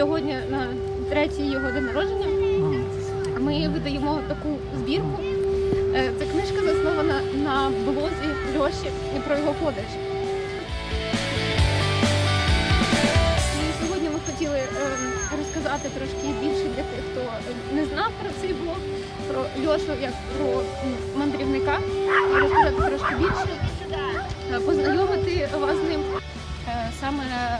сьогодні на третій його день народження ми видаємо таку збірку. Е, Ця книжка заснована на блозі Льоші і про його подорожі. І сьогодні ми хотіли е, розказати трошки більше для тих, хто не знав про цей блог, про Льошу як про мандрівника, розказати трошки більше, е, познайомити вас з ним. Саме е,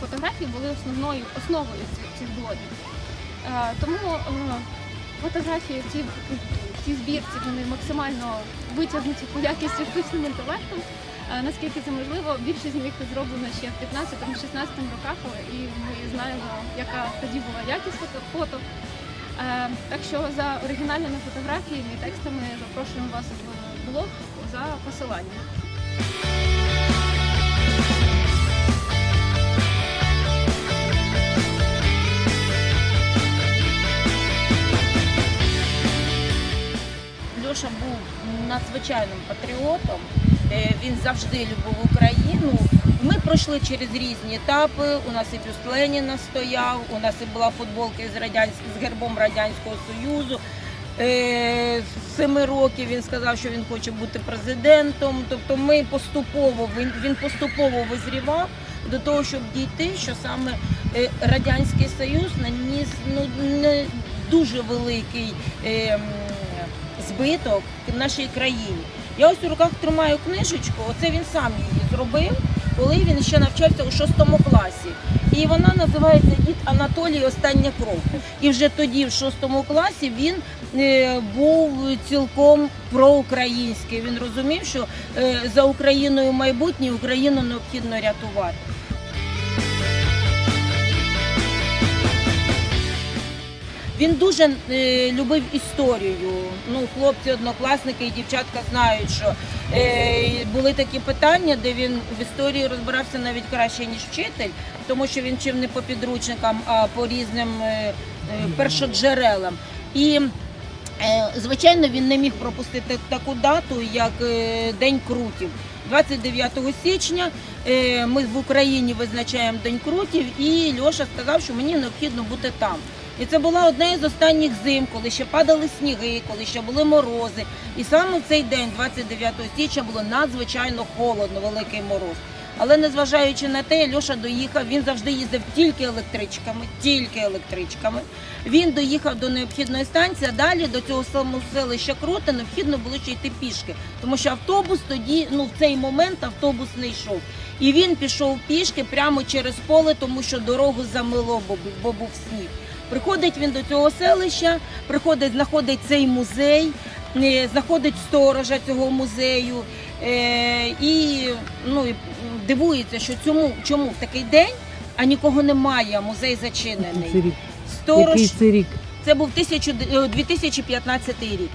фотографії були основною основою цих, блогів. Е, Тому е, фотографії в цій збірці вони максимально витягнуті по якості штучним інтелектом. Наскільки це можливо, більшість з них зроблено ще в 15-16 роках, і ми знаємо, яка тоді була якість фото. Так що за оригінальними фотографіями і текстами запрошуємо вас в блог за посиланням. Льоша був надзвичайним патріотом. Е, Він завжди любив Україну. Ми пройшли через різні етапи. У нас і бюст Леніна стояв, у нас і була футболка з радянським з гербом Радянського Союзу. Е, З семи років він сказав, що він хоче бути президентом. Тобто ми поступово він, він поступово визрівав до того, щоб дійти, що саме е, Радянський Союз наніс ну не дуже великий. Збиток в нашій країні. Я ось у руках тримаю книжечку, оце він сам її зробив, коли він ще навчався у шостому класі. І вона називається Дід Анатолій Остання кров. І вже тоді, в шостому класі, він е, був цілком проукраїнський. Він розумів, що е, за Україною майбутнє Україну необхідно рятувати. Він дуже е, любив історію. Ну, хлопці, однокласники і дівчатка знають, що е, були такі питання, де він в історії розбирався навіть краще ніж вчитель, тому що він вчив не по підручникам, а по різним е, е, першоджерелам. І Е, Звичайно, він не міг пропустити таку дату, як е, День Крутів. 29 січня е, ми в Україні визначаємо День Крутів, і Льоша сказав, що мені необхідно бути там. І це була одна із останніх зим, коли ще падали сніги, коли ще були морози. І саме в цей день, 29 січня, було надзвичайно холодно, великий мороз. Але незважаючи на те, Льоша доїхав, він завжди їздив тільки електричками, тільки електричками. Він доїхав до необхідної станції, а далі до цього самого селища Крота необхідно було ще йти пішки, тому що автобус тоді, ну в цей момент автобус не йшов. І він пішов пішки прямо через поле, тому що дорогу замило, бо був сніг. Приходить він до цього селища, приходить, знаходить цей музей, е, знаходить сторожа цього музею е, і ну, і, дивується, що цьому, чому в такий день, а нікого немає, музей зачинений. це рік? Сторож Який це рік? це був 1000 е, 2015 рік.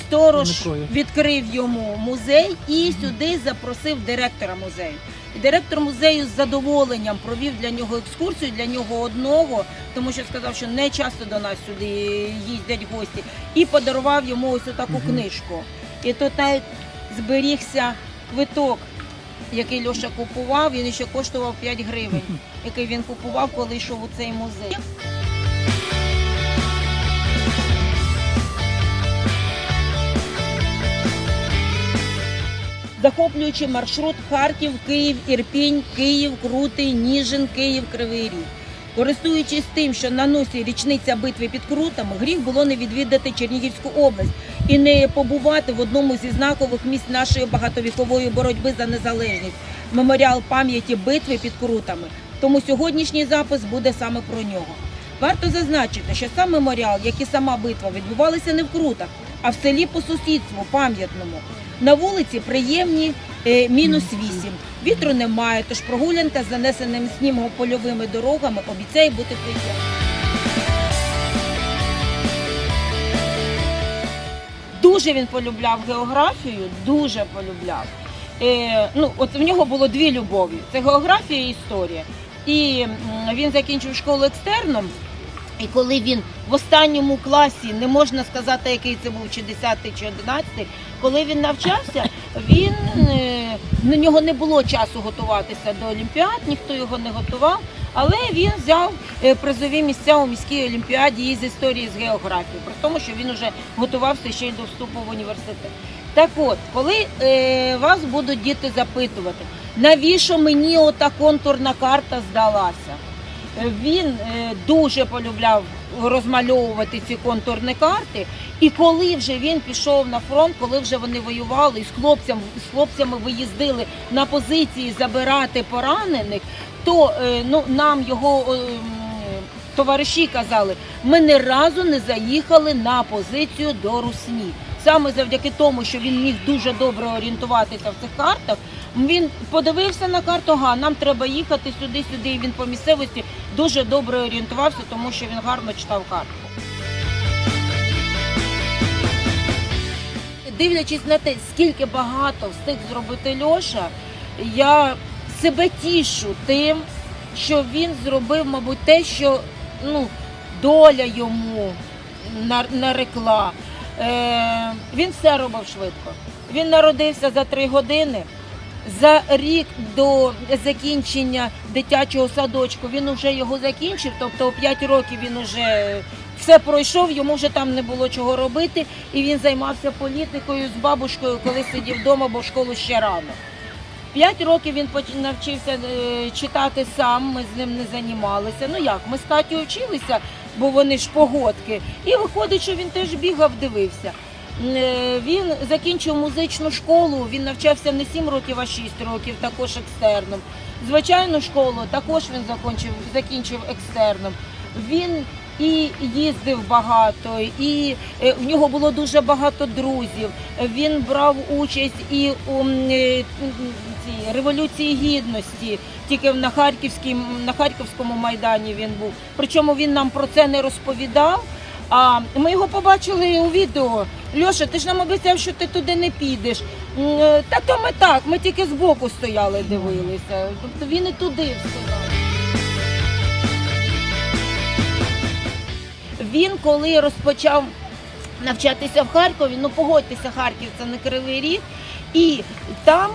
Сторож відкрив йому музей і сюди запросив директора музею. І директор музею з задоволенням провів для нього екскурсію, для нього одного, тому що сказав, що не часто до нас сюди їздять гості, і подарував йому ось таку книжку. І то навіть зберігся квиток, який Льоша купував, він ще коштував 5 гривень, який він купував, коли йшов у цей музей. Захоплюючи маршрут Харків, Київ, Ірпінь, Київ, Крутий, Ніжин, Київ, Кривий Ріг. Користуючись тим, що на носі річниця битви під Крутами, гріх було не відвідати Чернігівську область і не побувати в одному зі знакових місць нашої багатовікової боротьби за незалежність меморіал пам'яті битви під Крутами. Тому сьогоднішній запис буде саме про нього. Варто зазначити, що сам меморіал, як і сама битва, відбувалися не в Крутах, а в селі по сусідству, пам'ятному. На вулиці приємні е, мінус 8. Вітру немає, тож прогулянка з занесеним снігом польовими дорогами обіцяє бути приємною. Дуже він полюбляв географію, дуже полюбляв. Е, ну, от в нього було дві любові: це географія і історія. І він закінчив школу екстерном. І коли він в останньому класі, не можна сказати, який це був, чи 10 чи 11, коли він навчався, він е, на нього не було часу готуватися до Олімпіад, ніхто його не готував. Але він взяв е, призові місця у міській олімпіаді із історії з географії, при тому, що він вже готувався ще й до вступу в університет. Так от, коли е, вас будуть діти запитувати, навіщо мені ота контурна карта здалася? Він е, дуже полюбляв розмальовувати ці контурні карти. І коли вже він пішов на фронт, коли вже вони воювали і з хлопцями, з хлопцями виїздили на позиції забирати поранених, то е, ну, нам його е, товариші казали, ми ні разу не заїхали на позицію до Русні. Саме завдяки тому, що він міг дуже добре орієнтуватися в цих картах, він подивився на карту, ага, нам треба їхати сюди, сюди. І він по місцевості дуже добре орієнтувався, тому що він гарно читав карту. Дивлячись на те, скільки багато встиг зробити Льоша, я себе тішу тим, що він зробив, мабуть, те, що ну, доля йому нар- нарекла. Е, він все робив швидко. Він народився за три години. За рік до закінчення дитячого садочку він вже його закінчив, тобто у 5 років він вже все пройшов, йому вже там не було чого робити, і він займався політикою з бабушкою, коли сидів вдома, бо в школу ще рано. П'ять років він навчився е, читати сам, ми з ним не займалися. Ну як, ми з Катю вчилися, бо вони ж погодки. І виходить, що він теж бігав, дивився. Е, Він закінчив музичну школу, він навчався не 7 років, а 6 років, також екстерном. Звичайну школу також він закінчив, закінчив екстерном. Він і їздив багато, і е, в нього було дуже багато друзів. Він брав участь і у цій революції гідності. Тільки на Харківській, на Харківському майдані він був. Причому він нам про це не розповідав. А ми його побачили у відео. Льоша, ти ж нам обіцяв, що ти туди не підеш. Е, Та то ми так, ми тільки збоку стояли, дивилися. Тобто він і туди встигав. Він коли розпочав навчатися в Харкові, ну погодьтеся, Харків це не кривий ріг, і там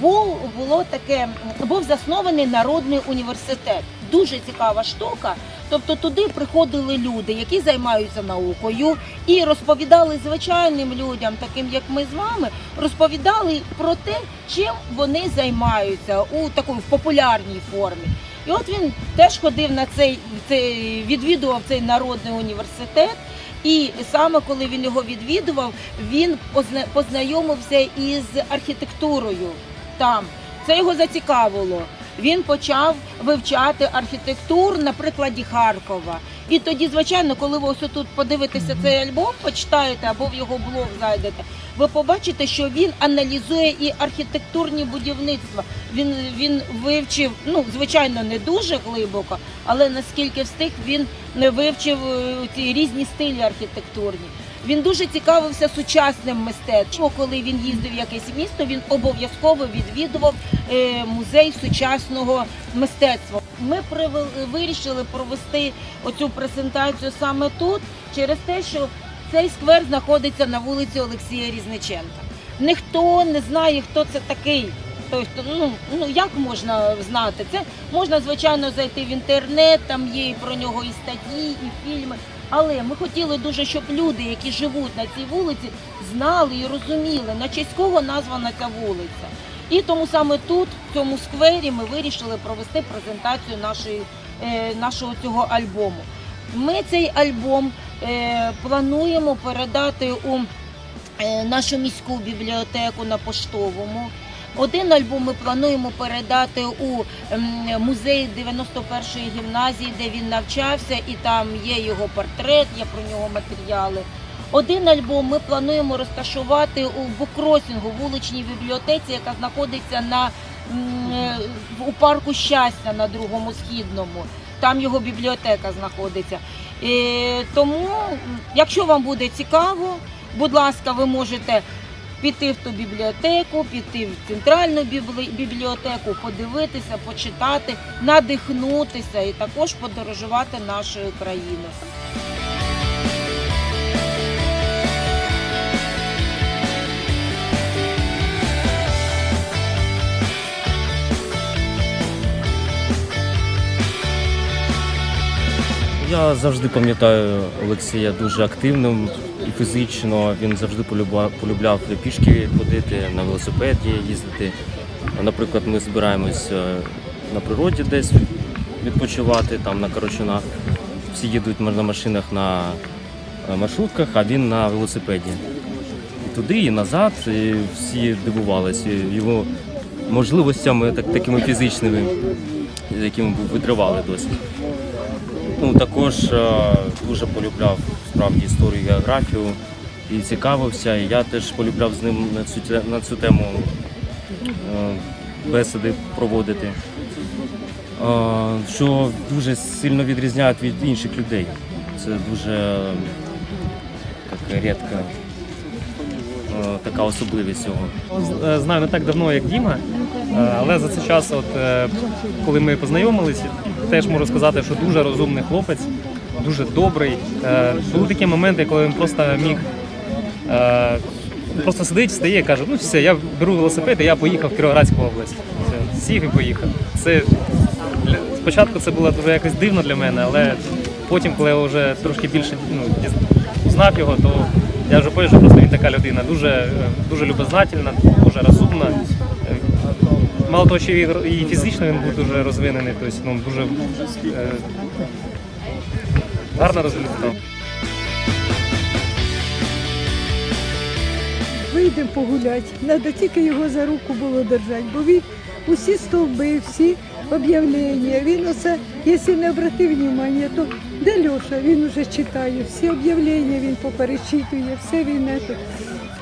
був було таке, був заснований народний університет. Дуже цікава штука. Тобто туди приходили люди, які займаються наукою, і розповідали звичайним людям, таким як ми з вами, розповідали про те, чим вони займаються у такій популярній формі. І от він теж ходив на цей, цей відвідував цей народний університет. І саме коли він його відвідував, він позна- познайомився із архітектурою там. Це його зацікавило. Він почав вивчати архітектуру на прикладі Харкова. І тоді, звичайно, коли ви ось тут подивитеся цей альбом, почитаєте або в його блог зайдете, ви побачите, що він аналізує і архітектурні будівництва. Він, він вивчив, ну звичайно, не дуже глибоко, але наскільки встиг, він не вивчив е, ці різні стилі архітектурні. Він дуже цікавився сучасним мистецтвом. Коли він їздив в якесь місто, він обов'язково відвідував е, музей сучасного мистецтва. Ми вирішили провести оцю презентацію саме тут, через те, що цей сквер знаходиться на вулиці Олексія Різниченка. Ніхто не знає, хто це такий. Тобто, ну, ну як можна знати? Це можна, звичайно, зайти в інтернет, там є і про нього і статті, і фільми. Але ми хотіли дуже, щоб люди, які живуть на цій вулиці, знали і розуміли, на честь кого названа ця вулиця. І тому саме тут, в цьому сквері, ми вирішили провести презентацію нашої, е, нашого цього альбому. Ми цей альбом е, плануємо передати у е, нашу міську бібліотеку на поштовому. Один альбом ми плануємо передати у ем, музей 91-ї гімназії, де він навчався, і там є його портрет, є про нього матеріали. Один альбом ми плануємо розташувати у букросінгу, вуличній бібліотеці, яка знаходиться на, е, у парку щастя на другому східному. Там його бібліотека знаходиться. Е, тому, якщо вам буде цікаво, будь ласка, ви можете піти в ту бібліотеку, піти в центральну біблі- бібліотеку, подивитися, почитати, надихнутися і також подорожувати нашою країною. Я завжди пам'ятаю Олексія дуже активним фізично. Він завжди полюбляв, пішки ходити, на велосипеді їздити. Наприклад, ми збираємось е, на природі десь відпочивати, там на Корочунах. Всі їдуть на машинах на е, маршрутках, а він на велосипеді. І туди, і назад. І всі дивувалися його можливостями так, такими фізичними, якими витривали досить. Ну, також е, дуже полюбляв справді історію, географію і цікавився. І я теж полюбляв з ним на цю, на цю тему е, бесіди проводити, е, що дуже сильно відрізняє від інших людей. Це дуже така рідка е, така особливість цього. Знаю не так давно, як Діма, але за цей час, от, коли ми познайомилися, теж можу сказати, що дуже розумний хлопець, дуже добрий. Е, Були такі моменти, коли він просто міг е, просто сидить, встає і каже, ну все, я беру велосипед і я поїхав в Кіровоградську область. Все, сів і поїхав. Це спочатку це було дуже якось дивно для мене, але потім, коли я вже трошки більше ну, знав його, то я вже що просто він така людина, дуже, е, дуже любознательна, дуже розумна. Мало того, що ро- і фізично він був дуже розвинений, тобто ну, дуже е, гарно розвинений. Вийдемо погуляти. Треба тільки його за руку було держати, бо він усі стовби, всі об'явлення. Він оце, якщо не обратив увагу, то де Льоша? Він вже читає, всі об'явлення він поперечитує, все він ето,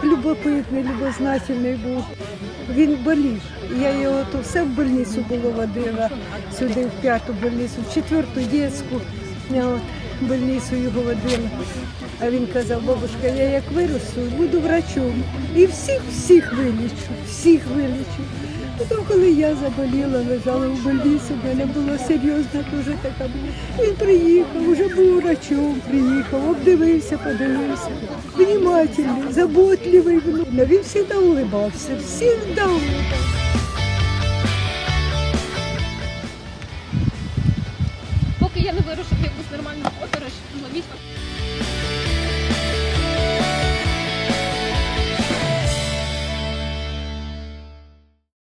любопитний, любознательний був. Він болів. Я його то все в больницю було водила, сюди в п'яту больницю, в четверту я от, больницю його водила. А він казав, бабушка, я як виросту, буду врачом. І всіх, всіх вилічу, всіх вилічу. Потім, коли я заболіла, лежала в больниці, в мене було серйозно, дуже така. була. Він приїхав, вже був врачом, приїхав, обдивився, подивився. Внімательний, заботливий. внук. Він завжди улибався, завжди улибався. Поки я не вирушив якусь нормальну подорож, ловіть